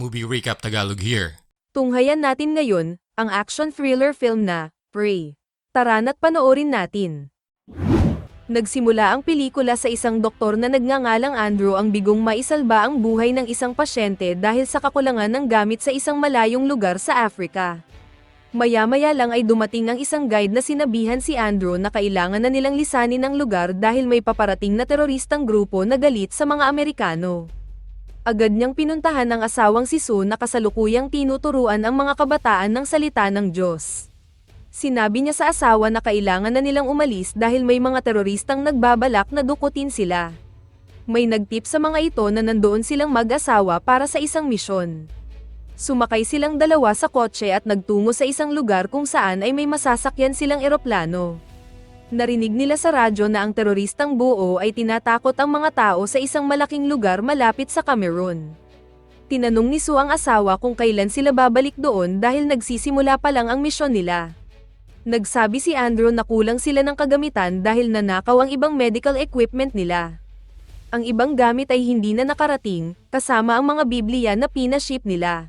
Movie Recap Tagalog here. Tunghayan natin ngayon, ang action thriller film na, Prey. Tara na't panoorin natin. Nagsimula ang pelikula sa isang doktor na nagngangalang Andrew ang bigong maisalba ang buhay ng isang pasyente dahil sa kakulangan ng gamit sa isang malayong lugar sa Africa. Maya-maya lang ay dumating ang isang guide na sinabihan si Andrew na kailangan na nilang lisanin ang lugar dahil may paparating na teroristang grupo na galit sa mga Amerikano. Agad niyang pinuntahan ng asawang si Sue na kasalukuyang tinuturuan ang mga kabataan ng salita ng Diyos. Sinabi niya sa asawa na kailangan na nilang umalis dahil may mga teroristang nagbabalak na dukutin sila. May nagtip sa mga ito na nandoon silang mag-asawa para sa isang misyon. Sumakay silang dalawa sa kotse at nagtungo sa isang lugar kung saan ay may masasakyan silang eroplano. Narinig nila sa radyo na ang teroristang buo ay tinatakot ang mga tao sa isang malaking lugar malapit sa Cameroon. Tinanong ni Sue ang asawa kung kailan sila babalik doon dahil nagsisimula pa lang ang misyon nila. Nagsabi si Andrew na kulang sila ng kagamitan dahil nanakaw ang ibang medical equipment nila. Ang ibang gamit ay hindi na nakarating, kasama ang mga Biblia na pinaship nila.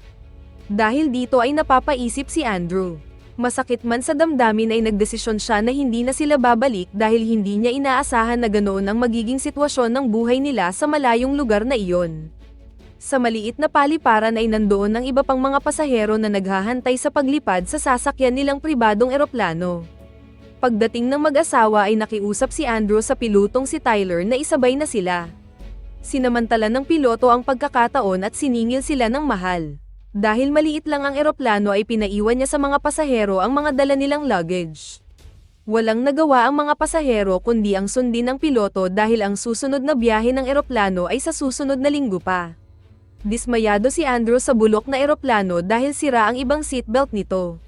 Dahil dito ay napapaisip si Andrew. Masakit man sa damdamin ay nagdesisyon siya na hindi na sila babalik dahil hindi niya inaasahan na ganoon ang magiging sitwasyon ng buhay nila sa malayong lugar na iyon. Sa maliit na paliparan ay nandoon ang iba pang mga pasahero na naghahantay sa paglipad sa sasakyan nilang pribadong eroplano. Pagdating ng mag-asawa ay nakiusap si Andrew sa pilotong si Tyler na isabay na sila. Sinamantala ng piloto ang pagkakataon at siningil sila ng mahal. Dahil maliit lang ang eroplano ay pinaiwan niya sa mga pasahero ang mga dala nilang luggage. Walang nagawa ang mga pasahero kundi ang sundin ng piloto dahil ang susunod na biyahe ng eroplano ay sa susunod na linggo pa. Dismayado si Andrew sa bulok na eroplano dahil sira ang ibang seatbelt nito.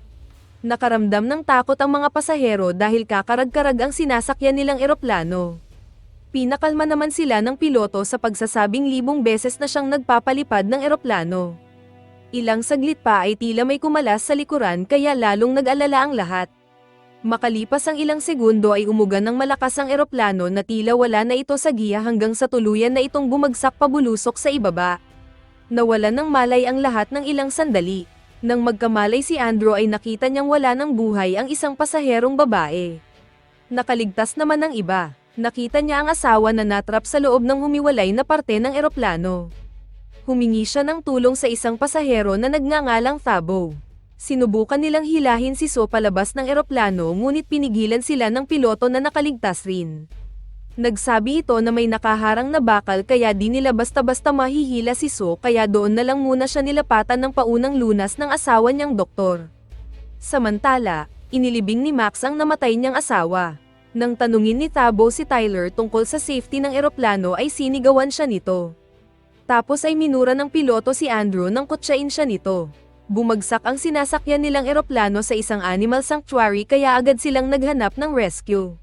Nakaramdam ng takot ang mga pasahero dahil kakarag-karag ang sinasakyan nilang eroplano. Pinakalma naman sila ng piloto sa pagsasabing libong beses na siyang nagpapalipad ng eroplano. Ilang saglit pa ay tila may kumalas sa likuran kaya lalong nag-alala ang lahat. Makalipas ang ilang segundo ay umugan ng malakas ang eroplano na tila wala na ito sa giya hanggang sa tuluyan na itong bumagsak pabulusok sa ibaba. Nawalan ng malay ang lahat ng ilang sandali. Nang magkamalay si Andrew ay nakita niyang wala ng buhay ang isang pasaherong babae. Nakaligtas naman ng iba. Nakita niya ang asawa na natrap sa loob ng humiwalay na parte ng eroplano. Humingi siya ng tulong sa isang pasahero na nagngangalang Thabo. Sinubukan nilang hilahin si So palabas ng eroplano ngunit pinigilan sila ng piloto na nakaligtas rin. Nagsabi ito na may nakaharang na bakal kaya di nila basta-basta mahihila si So kaya doon na lang muna siya nilapatan ng paunang lunas ng asawa niyang doktor. Samantala, inilibing ni Max ang namatay niyang asawa. Nang tanungin ni Tabo si Tyler tungkol sa safety ng eroplano ay sinigawan siya nito. Tapos ay minura ng piloto si Andrew nang kutsain siya nito. Bumagsak ang sinasakyan nilang eroplano sa isang animal sanctuary kaya agad silang naghanap ng rescue.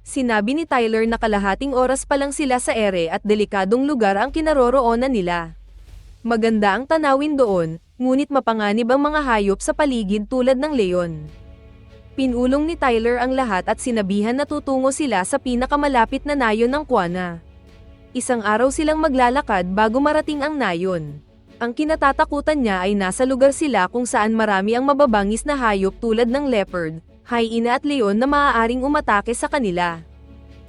Sinabi ni Tyler na kalahating oras pa lang sila sa ere at delikadong lugar ang kinaroroonan nila. Maganda ang tanawin doon, ngunit mapanganib ang mga hayop sa paligid tulad ng leon. Pinulong ni Tyler ang lahat at sinabihan na tutungo sila sa pinakamalapit na nayon ng Kwana. Isang araw silang maglalakad bago marating ang nayon. Ang kinatatakutan niya ay nasa lugar sila kung saan marami ang mababangis na hayop tulad ng leopard, hyena at leon na maaaring umatake sa kanila.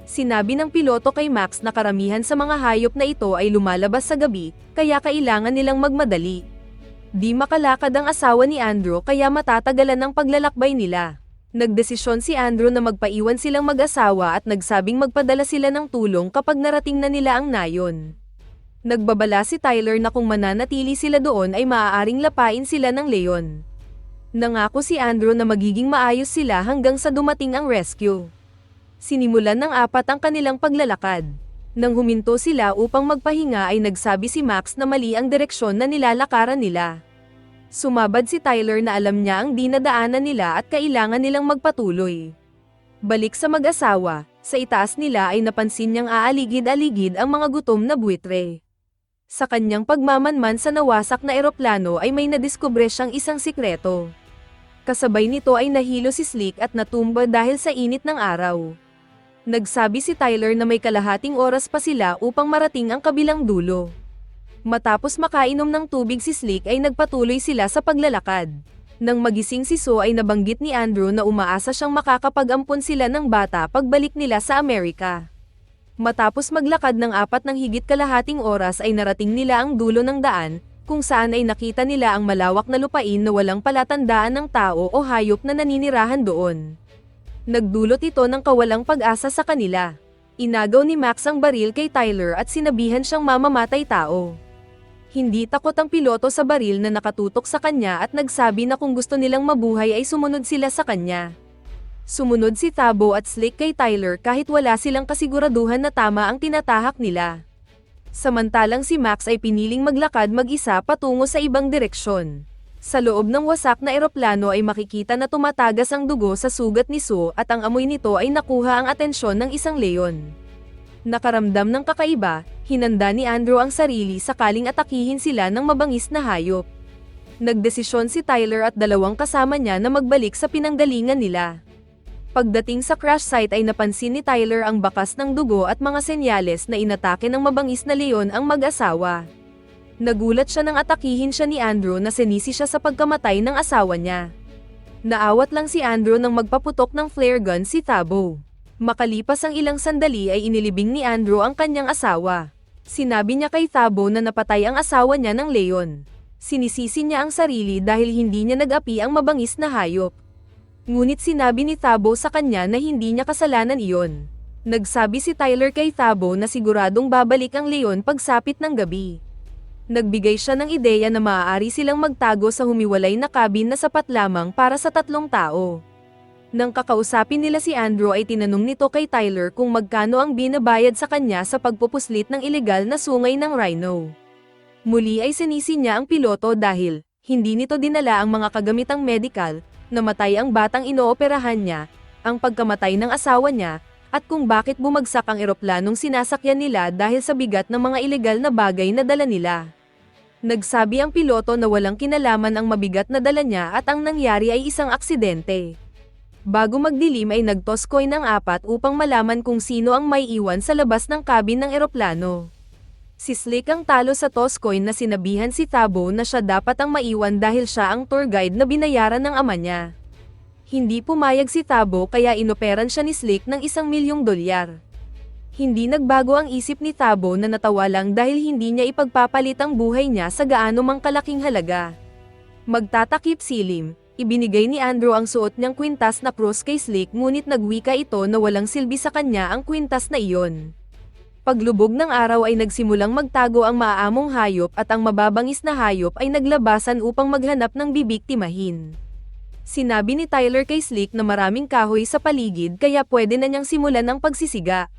Sinabi ng piloto kay Max na karamihan sa mga hayop na ito ay lumalabas sa gabi, kaya kailangan nilang magmadali. Di makalakad ang asawa ni Andrew kaya matatagalan ang paglalakbay nila. Nagdesisyon si Andrew na magpaiwan silang mag-asawa at nagsabing magpadala sila ng tulong kapag narating na nila ang nayon. Nagbabala si Tyler na kung mananatili sila doon ay maaaring lapain sila ng leon. Nangako si Andrew na magiging maayos sila hanggang sa dumating ang rescue. Sinimulan ng apat ang kanilang paglalakad. Nang huminto sila upang magpahinga ay nagsabi si Max na mali ang direksyon na nilalakaran nila. Sumabad si Tyler na alam niya ang dinadaanan nila at kailangan nilang magpatuloy. Balik sa mag-asawa, sa itaas nila ay napansin niyang aaligid-aligid ang mga gutom na buitre. Sa kanyang pagmamanman sa nawasak na eroplano ay may nadiskubre siyang isang sikreto. Kasabay nito ay nahilo si Slick at natumba dahil sa init ng araw. Nagsabi si Tyler na may kalahating oras pa sila upang marating ang kabilang dulo. Matapos makainom ng tubig si Slick ay nagpatuloy sila sa paglalakad. Nang magising si So ay nabanggit ni Andrew na umaasa siyang makakapag-ampon sila ng bata pagbalik nila sa Amerika. Matapos maglakad ng apat ng higit kalahating oras ay narating nila ang dulo ng daan, kung saan ay nakita nila ang malawak na lupain na walang palatandaan ng tao o hayop na naninirahan doon. Nagdulot ito ng kawalang pag-asa sa kanila. Inagaw ni Max ang baril kay Tyler at sinabihan siyang mamamatay tao. Hindi takot ang piloto sa baril na nakatutok sa kanya at nagsabi na kung gusto nilang mabuhay ay sumunod sila sa kanya. Sumunod si Tabo at Slick kay Tyler kahit wala silang kasiguraduhan na tama ang tinatahak nila. Samantalang si Max ay piniling maglakad mag-isa patungo sa ibang direksyon. Sa loob ng wasak na eroplano ay makikita na tumatagas ang dugo sa sugat ni Sue at ang amoy nito ay nakuha ang atensyon ng isang leon. Nakaramdam ng kakaiba, hinanda ni Andrew ang sarili sakaling atakihin sila ng mabangis na hayop. Nagdesisyon si Tyler at dalawang kasama niya na magbalik sa pinanggalingan nila. Pagdating sa crash site ay napansin ni Tyler ang bakas ng dugo at mga senyales na inatake ng mabangis na leon ang mag-asawa. Nagulat siya nang atakihin siya ni Andrew na sinisi siya sa pagkamatay ng asawa niya. Naawat lang si Andrew nang magpaputok ng flare gun si Tabo. Makalipas ang ilang sandali ay inilibing ni Andrew ang kanyang asawa. Sinabi niya kay Tabo na napatay ang asawa niya ng leon. Sinisisi niya ang sarili dahil hindi niya nag-api ang mabangis na hayop. Ngunit sinabi ni Tabo sa kanya na hindi niya kasalanan iyon. Nagsabi si Tyler kay Tabo na siguradong babalik ang leon pagsapit ng gabi. Nagbigay siya ng ideya na maaari silang magtago sa humiwalay na cabin na sapat lamang para sa tatlong tao. Nang kakausapin nila si Andrew ay tinanong nito kay Tyler kung magkano ang binabayad sa kanya sa pagpupuslit ng ilegal na sungay ng rhino. Muli ay sinisi niya ang piloto dahil, hindi nito dinala ang mga kagamitang medical, namatay ang batang inooperahan niya, ang pagkamatay ng asawa niya, at kung bakit bumagsak ang eroplanong sinasakyan nila dahil sa bigat ng mga ilegal na bagay na dala nila. Nagsabi ang piloto na walang kinalaman ang mabigat na dala niya at ang nangyari ay isang aksidente. Bago magdilim ay nagtoskoy ng apat upang malaman kung sino ang may iwan sa labas ng cabin ng eroplano. Si Slick ang talo sa toskoy na sinabihan si Tabo na siya dapat ang maiwan dahil siya ang tour guide na binayaran ng ama niya. Hindi pumayag si Tabo kaya inoperan siya ni Slick ng isang milyong dolyar. Hindi nagbago ang isip ni Tabo na natawa lang dahil hindi niya ipagpapalit ang buhay niya sa gaano mang kalaking halaga. Magtatakip silim, Ibinigay ni Andrew ang suot niyang kwintas na pros kay Slick ngunit nagwika ito na walang silbi sa kanya ang kwintas na iyon. Paglubog ng araw ay nagsimulang magtago ang maaamong hayop at ang mababangis na hayop ay naglabasan upang maghanap ng bibiktimahin. Sinabi ni Tyler kay Slick na maraming kahoy sa paligid kaya pwede na niyang simulan ang pagsisiga.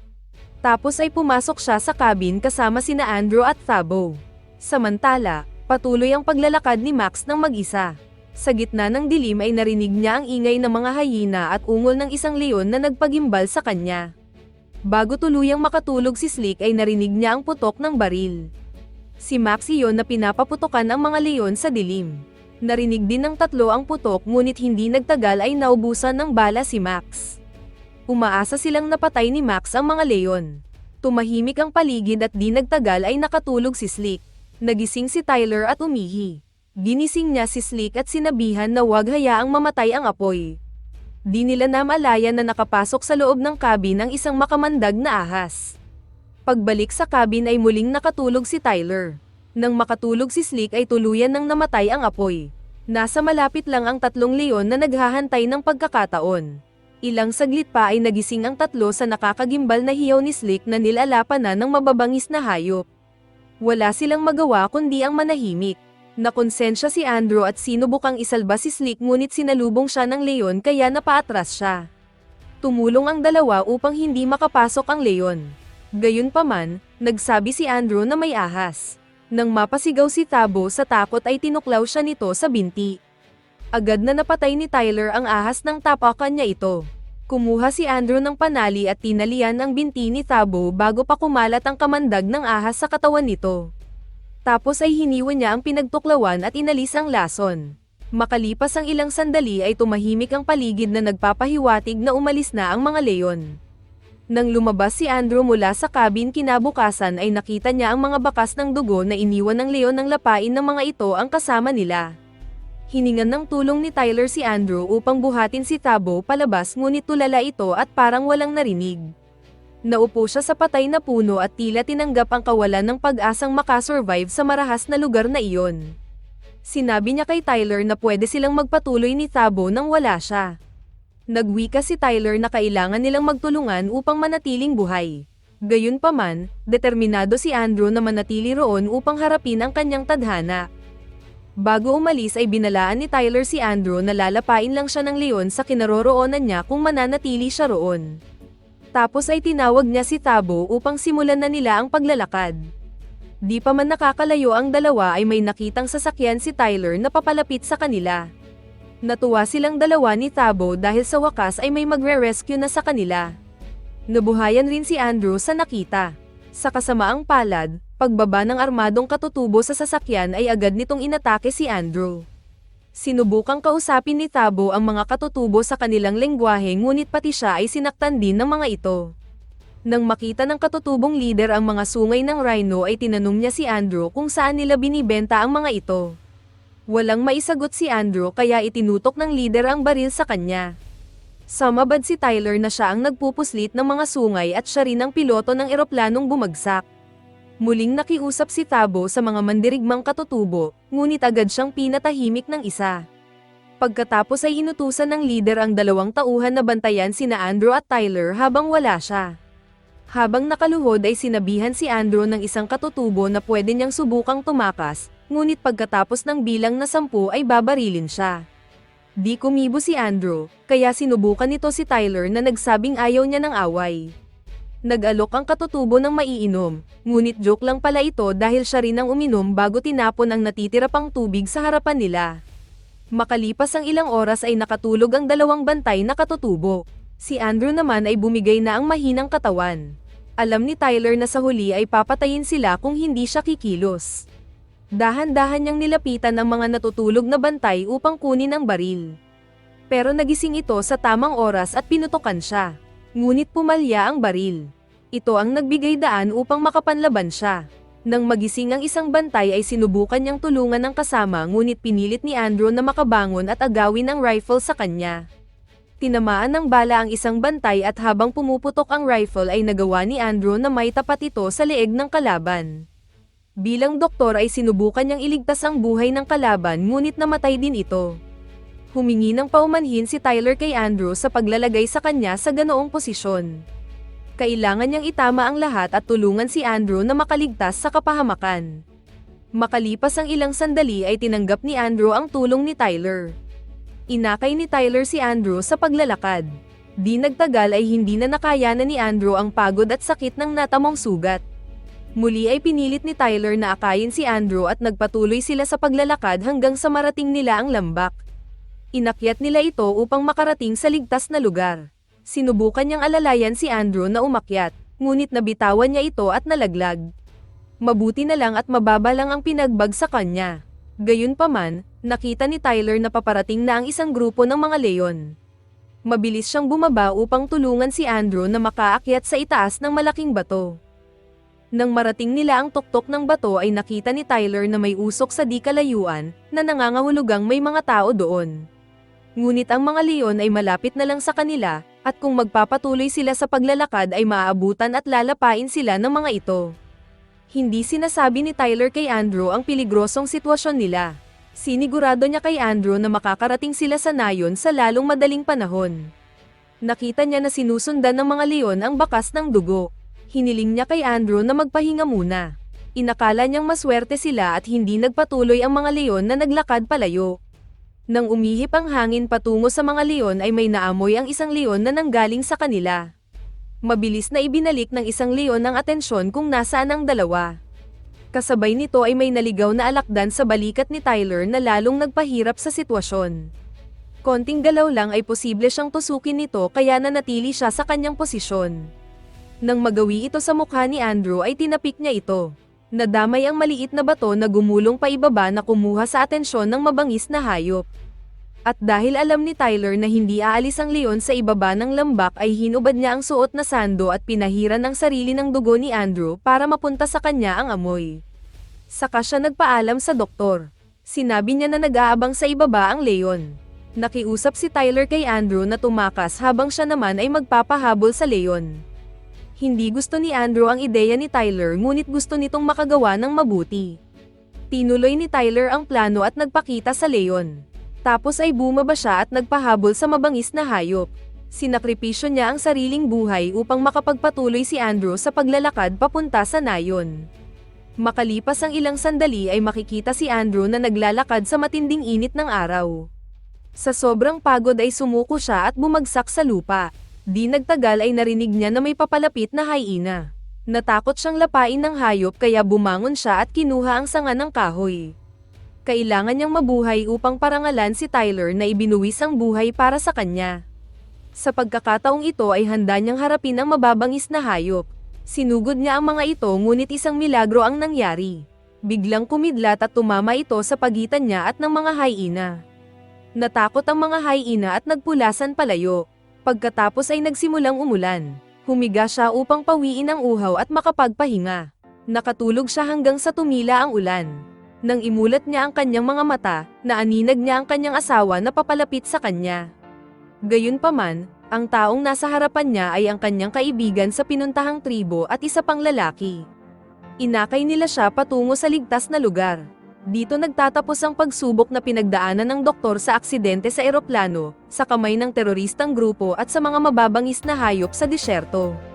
Tapos ay pumasok siya sa cabin kasama sina Andrew at Thabo. Samantala, patuloy ang paglalakad ni Max ng mag-isa. Sa gitna ng dilim ay narinig niya ang ingay ng mga hayina at ungol ng isang leon na nagpagimbal sa kanya. Bago tuluyang makatulog si Slick ay narinig niya ang putok ng baril. Si Max iyon na pinapaputokan ang mga leon sa dilim. Narinig din ng tatlo ang putok ngunit hindi nagtagal ay naubusan ng bala si Max. Umaasa silang napatay ni Max ang mga leon. Tumahimik ang paligid at di nagtagal ay nakatulog si Slick. Nagising si Tyler at umihi. Ginising niya si Slick at sinabihan na wag hayaang mamatay ang apoy. Di nila namalayan na nakapasok sa loob ng cabin ang isang makamandag na ahas. Pagbalik sa cabin ay muling nakatulog si Tyler. Nang makatulog si Slick ay tuluyan nang namatay ang apoy. Nasa malapit lang ang tatlong leon na naghahantay ng pagkakataon. Ilang saglit pa ay nagising ang tatlo sa nakakagimbal na hiyaw ni Slick na nilalapan na ng mababangis na hayop. Wala silang magawa kundi ang manahimik. Nakonsensya si Andrew at sinubukang isalba si Slick ngunit sinalubong siya ng leon kaya napaatras siya. Tumulong ang dalawa upang hindi makapasok ang leon. Gayunpaman, nagsabi si Andrew na may ahas. Nang mapasigaw si Tabo sa takot ay tinuklaw siya nito sa binti. Agad na napatay ni Tyler ang ahas ng tapakan niya ito. Kumuha si Andrew ng panali at tinalian ang binti ni Tabo bago pa kumalat ang kamandag ng ahas sa katawan nito. Tapos ay hiniwan niya ang pinagtuklawan at inalis ang lason. Makalipas ang ilang sandali ay tumahimik ang paligid na nagpapahiwatig na umalis na ang mga leon. Nang lumabas si Andrew mula sa cabin kinabukasan ay nakita niya ang mga bakas ng dugo na iniwan ng leon ng lapain ng mga ito ang kasama nila. Hiningan ng tulong ni Tyler si Andrew upang buhatin si Tabo palabas ngunit tulala ito at parang walang narinig. Naupo siya sa patay na puno at tila tinanggap ang kawalan ng pag-asang makasurvive sa marahas na lugar na iyon. Sinabi niya kay Tyler na pwede silang magpatuloy ni Tabo nang wala siya. Nagwika si Tyler na kailangan nilang magtulungan upang manatiling buhay. Gayunpaman, determinado si Andrew na manatili roon upang harapin ang kanyang tadhana. Bago umalis ay binalaan ni Tyler si Andrew na lalapain lang siya ng leon sa kinaroroonan niya kung mananatili siya roon. Tapos ay tinawag niya si Tabo upang simulan na nila ang paglalakad. Di pa man nakakalayo ang dalawa ay may nakitang sasakyan si Tyler na papalapit sa kanila. Natuwa silang dalawa ni Tabo dahil sa wakas ay may magre-rescue na sa kanila. Nabuhayan rin si Andrew sa nakita. Sa kasamaang palad, pagbaba ng armadong katutubo sa sasakyan ay agad nitong inatake si Andrew. Sinubukang kausapin ni Tabo ang mga katutubo sa kanilang lengguwahe ngunit pati siya ay sinaktan din ng mga ito. Nang makita ng katutubong leader ang mga sungay ng rhino ay tinanong niya si Andrew kung saan nila binibenta ang mga ito. Walang maisagot si Andrew kaya itinutok ng leader ang baril sa kanya. Samabad si Tyler na siya ang nagpupuslit ng mga sungay at siya rin ang piloto ng eroplanong bumagsak. Muling nakiusap si Tabo sa mga mandirigmang katutubo, ngunit agad siyang pinatahimik ng isa. Pagkatapos ay inutusan ng leader ang dalawang tauhan na bantayan sina Andrew at Tyler habang wala siya. Habang nakaluhod ay sinabihan si Andrew ng isang katutubo na pwede niyang subukang tumakas, ngunit pagkatapos ng bilang na sampu ay babarilin siya. Di kumibo si Andrew, kaya sinubukan nito si Tyler na nagsabing ayaw niya ng away. Nag-alok ang katutubo ng maiinom, ngunit joke lang pala ito dahil siya rin ang uminom bago tinapon ang natitira pang tubig sa harapan nila. Makalipas ang ilang oras ay nakatulog ang dalawang bantay na katutubo. Si Andrew naman ay bumigay na ang mahinang katawan. Alam ni Tyler na sa huli ay papatayin sila kung hindi siya kikilos. Dahan-dahan niyang nilapitan ang mga natutulog na bantay upang kunin ang baril. Pero nagising ito sa tamang oras at pinutokan siya. Ngunit pumalya ang baril. Ito ang nagbigay daan upang makapanlaban siya. Nang magising ang isang bantay ay sinubukan niyang tulungan ng kasama ngunit pinilit ni Andrew na makabangon at agawin ang rifle sa kanya. Tinamaan ng bala ang isang bantay at habang pumuputok ang rifle ay nagawa ni Andrew na may tapat ito sa leeg ng kalaban. Bilang doktor ay sinubukan niyang iligtas ang buhay ng kalaban ngunit namatay din ito. Humingi ng paumanhin si Tyler kay Andrew sa paglalagay sa kanya sa ganoong posisyon. Kailangan niyang itama ang lahat at tulungan si Andrew na makaligtas sa kapahamakan. Makalipas ang ilang sandali ay tinanggap ni Andrew ang tulong ni Tyler. Inakay ni Tyler si Andrew sa paglalakad. Di nagtagal ay hindi na nakayanan ni Andrew ang pagod at sakit ng natamong sugat. Muli ay pinilit ni Tyler na akayin si Andrew at nagpatuloy sila sa paglalakad hanggang sa marating nila ang lambak. Inakyat nila ito upang makarating sa ligtas na lugar. Sinubukan niyang alalayan si Andrew na umakyat, ngunit nabitawan niya ito at nalaglag. Mabuti na lang at mababa lang ang pinagbag sa kanya. Gayunpaman, nakita ni Tyler na paparating na ang isang grupo ng mga leon. Mabilis siyang bumaba upang tulungan si Andrew na makaakyat sa itaas ng malaking bato. Nang marating nila ang tuktok ng bato ay nakita ni Tyler na may usok sa di kalayuan, na nangangahulugang may mga tao doon. Ngunit ang mga leon ay malapit na lang sa kanila, at kung magpapatuloy sila sa paglalakad ay maaabutan at lalapain sila ng mga ito. Hindi sinasabi ni Tyler kay Andrew ang piligrosong sitwasyon nila. Sinigurado niya kay Andrew na makakarating sila sa nayon sa lalong madaling panahon. Nakita niya na sinusundan ng mga leon ang bakas ng dugo hiniling niya kay Andrew na magpahinga muna. Inakala niyang maswerte sila at hindi nagpatuloy ang mga leon na naglakad palayo. Nang umihip ang hangin patungo sa mga leon ay may naamoy ang isang leon na nanggaling sa kanila. Mabilis na ibinalik ng isang leon ang atensyon kung nasaan ang dalawa. Kasabay nito ay may naligaw na alakdan sa balikat ni Tyler na lalong nagpahirap sa sitwasyon. Konting galaw lang ay posible siyang tusukin nito kaya nanatili siya sa kanyang posisyon. Nang magawi ito sa mukha ni Andrew ay tinapik niya ito. Nadamay ang maliit na bato na gumulong pa ibaba na kumuha sa atensyon ng mabangis na hayop. At dahil alam ni Tyler na hindi aalis ang leon sa ibaba ng lambak ay hinubad niya ang suot na sando at pinahiran ng sarili ng dugo ni Andrew para mapunta sa kanya ang amoy. Saka siya nagpaalam sa doktor. Sinabi niya na nag-aabang sa ibaba ang leon. Nakiusap si Tyler kay Andrew na tumakas habang siya naman ay magpapahabol sa leon. Hindi gusto ni Andrew ang ideya ni Tyler ngunit gusto nitong makagawa ng mabuti. Tinuloy ni Tyler ang plano at nagpakita sa leon. Tapos ay bumaba siya at nagpahabol sa mabangis na hayop. Sinakripisyo niya ang sariling buhay upang makapagpatuloy si Andrew sa paglalakad papunta sa nayon. Makalipas ang ilang sandali ay makikita si Andrew na naglalakad sa matinding init ng araw. Sa sobrang pagod ay sumuko siya at bumagsak sa lupa. Di nagtagal ay narinig niya na may papalapit na hyena. Natakot siyang lapain ng hayop kaya bumangon siya at kinuha ang sanga ng kahoy. Kailangan niyang mabuhay upang parangalan si Tyler na ibinuwis ang buhay para sa kanya. Sa pagkakataong ito ay handa niyang harapin ang mababangis na hayop. Sinugod niya ang mga ito ngunit isang milagro ang nangyari. Biglang kumidlat at tumama ito sa pagitan niya at ng mga hyena. Natakot ang mga hyena at nagpulasan palayo. Pagkatapos ay nagsimulang umulan. Humiga siya upang pawiin ang uhaw at makapagpahinga. Nakatulog siya hanggang sa tumila ang ulan. Nang imulat niya ang kanyang mga mata, naaninag niya ang kanyang asawa na papalapit sa kanya. Gayunpaman, ang taong nasa harapan niya ay ang kanyang kaibigan sa pinuntahang tribo at isa pang lalaki. Inakay nila siya patungo sa ligtas na lugar. Dito nagtatapos ang pagsubok na pinagdaanan ng doktor sa aksidente sa eroplano, sa kamay ng teroristang grupo at sa mga mababangis na hayop sa disyerto.